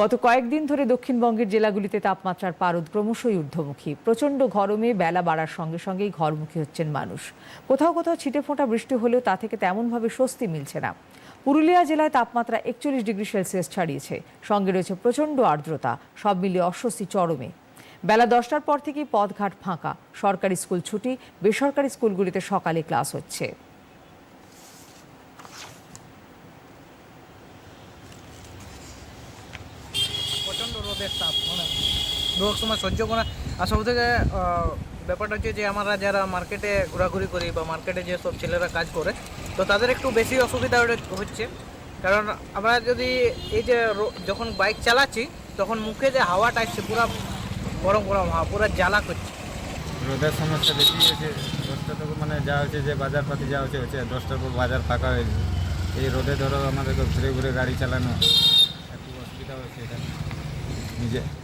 গত কয়েকদিন ধরে দক্ষিণবঙ্গের জেলাগুলিতে তাপমাত্রার পারদ ক্রমশই ঊর্ধ্বমুখী। প্রচণ্ড গরমে বেলা বাড়ার সঙ্গে সঙ্গেই ঘরমুখী হচ্ছেন মানুষ। কোথাও কোথাও ছিটে ফোঁটা বৃষ্টি হলেও তা থেকে তেমনভাবে স্বস্তি মিলছে না। পুরুলিয়া জেলায় তাপমাত্রা একচল্লিশ ডিগ্রি সেলসিয়াস ছাড়িয়েছে। সঙ্গে রয়েছে প্রচণ্ড আর্দ্রতা, সব মিলিয়ে অস্বস্তি চরমে। বেলা দশটার পর থেকেই পথঘাট ফাঁকা। সরকারি স্কুল ছুটি, বেসরকারি স্কুলগুলিতে সকালে ক্লাস হচ্ছে। তাপ মানে সময় সহ্য করা আর সব থেকে ব্যাপারটা হচ্ছে যে আমরা যারা মার্কেটে ঘোরাঘুরি করি বা মার্কেটে যে সব ছেলেরা কাজ করে, তো তাদের একটু বেশি অসুবিধা হচ্ছে। কারণ আমরা যদি এই যে যখন বাইক চালাচ্ছি, তখন মুখে যে হাওয়াটা আসছে, পুরো গরম গরম হাওয়া, পুরো জ্বালা করছে। রোদের সমস্যা বেশি হয়েছে, দশটা থেকে মানে যা হচ্ছে যে বাজারপাতি যা হচ্ছে হচ্ছে দশটার পর বাজার ফাঁকা হয়ে যায় এই রোদে ধরো আমাদেরকে ঘুরে ঘুরে গাড়ি চালানো, একটু অসুবিধা হচ্ছে এটা। 理解。